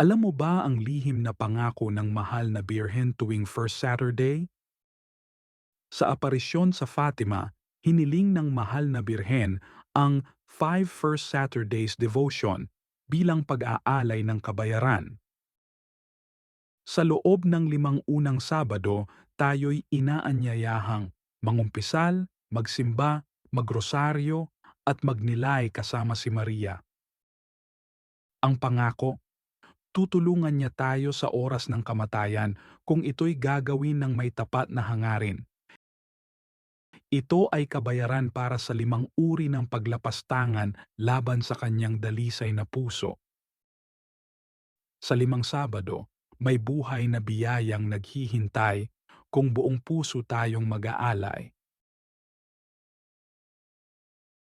Alam mo ba ang lihim na pangako ng mahal na birhen tuwing First Saturday? Sa aparisyon sa Fatima, hiniling ng mahal na birhen ang Five First Saturdays Devotion bilang pag-aalay ng kabayaran. Sa loob ng limang unang Sabado, tayo'y inaanyayahang mangumpisal, magsimba, magrosaryo, at magnilay kasama si Maria. Ang pangako, tutulungan niya tayo sa oras ng kamatayan kung ito'y gagawin ng may tapat na hangarin. Ito ay kabayaran para sa limang uri ng paglapastangan laban sa kanyang dalisay na puso. Sa limang Sabado, may buhay na biyayang naghihintay kung buong puso tayong mag-aalay.